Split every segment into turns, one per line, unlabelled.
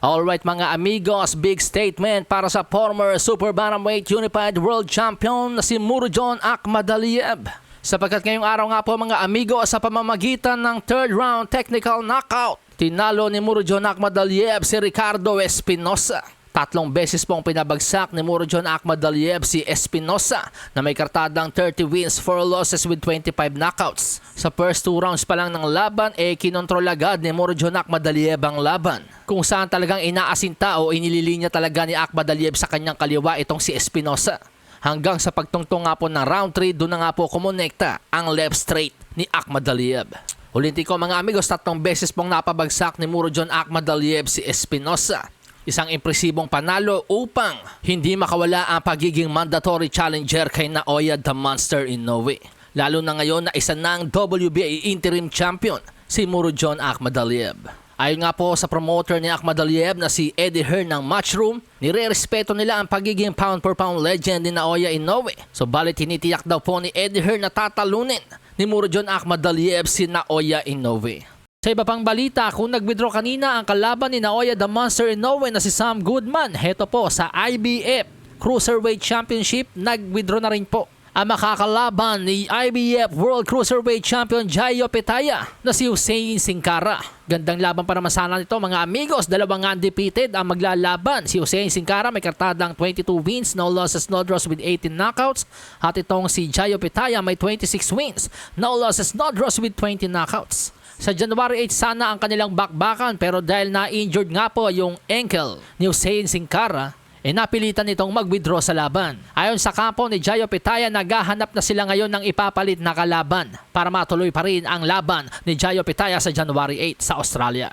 Alright mga amigos, big statement para sa former Super Bantamweight Unified World Champion na si Murujon Akhmadaliev. Sapagkat ngayong araw nga po mga amigo sa pamamagitan ng third round technical knockout, tinalo ni Murujon Akhmadaliev si Ricardo Espinosa. Tatlong beses pong pinabagsak ni Murujon Akhmadaliev si Espinosa na may kartadang 30 wins, 4 losses with 25 knockouts. Sa first two rounds pa lang ng laban, eh kinontrol agad ni Murujon Akhmadaliev ang laban. Kung saan talagang inaasinta o inililinya talaga ni Akhmadaliev sa kanyang kaliwa itong si Espinosa. Hanggang sa pagtungtong nga po ng round 3, doon nga po kumonekta ang left straight ni Akhmadaliev. Ulitin ko mga amigos, tatlong beses pong napabagsak ni Murujon Akhmadaliev si Espinosa. Isang impresibong panalo upang hindi makawala ang pagiging mandatory challenger kay Naoya the Monster Inoue. Lalo na ngayon na isa ng WBA interim champion si Murujon Akhmadaliev. Ayon nga po sa promoter ni Akhmadaliev na si Eddie Hearn ng Matchroom, nire-respeto nila ang pagiging pound for pound legend ni Naoya Inoue. So balit tinitiyak daw po ni Eddie Hearn na tatalunin ni Murujon Akhmadaliev si Naoya Inoue. Sa iba pang balita, kung nag-withdraw kanina ang kalaban ni Naoya the Monster Inoue na si Sam Goodman, heto po sa IBF Cruiserweight Championship, nag-withdraw na rin po ang makakalaban ni IBF World Cruiserweight Champion Jayo Petaya na si Hussein Singkara. Gandang laban pa naman sana nito mga amigos, dalawang undefeated ang maglalaban. Si Hussein Singkara may kartadang 22 wins, no losses, no draws with 18 knockouts. At itong si Jayo Petaya may 26 wins, no losses, no draws with 20 knockouts. Sa January 8 sana ang kanilang bakbakan pero dahil na-injured nga po yung ankle ni Hussein Singkara, eh napilitan nitong mag-withdraw sa laban. Ayon sa kampo ni Jayo Petaya, naghahanap na sila ngayon ng ipapalit na kalaban para matuloy pa rin ang laban ni Jayo Petaya sa January 8 sa Australia.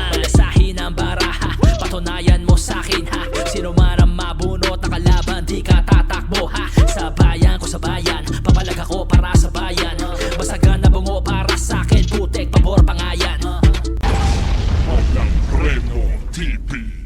Malasahin ang baraha, patunayan mo sa akin ha Sino man ang mabunot na kalaban, di ka tatakbo ha Sa bayan ko sa bayan, TP.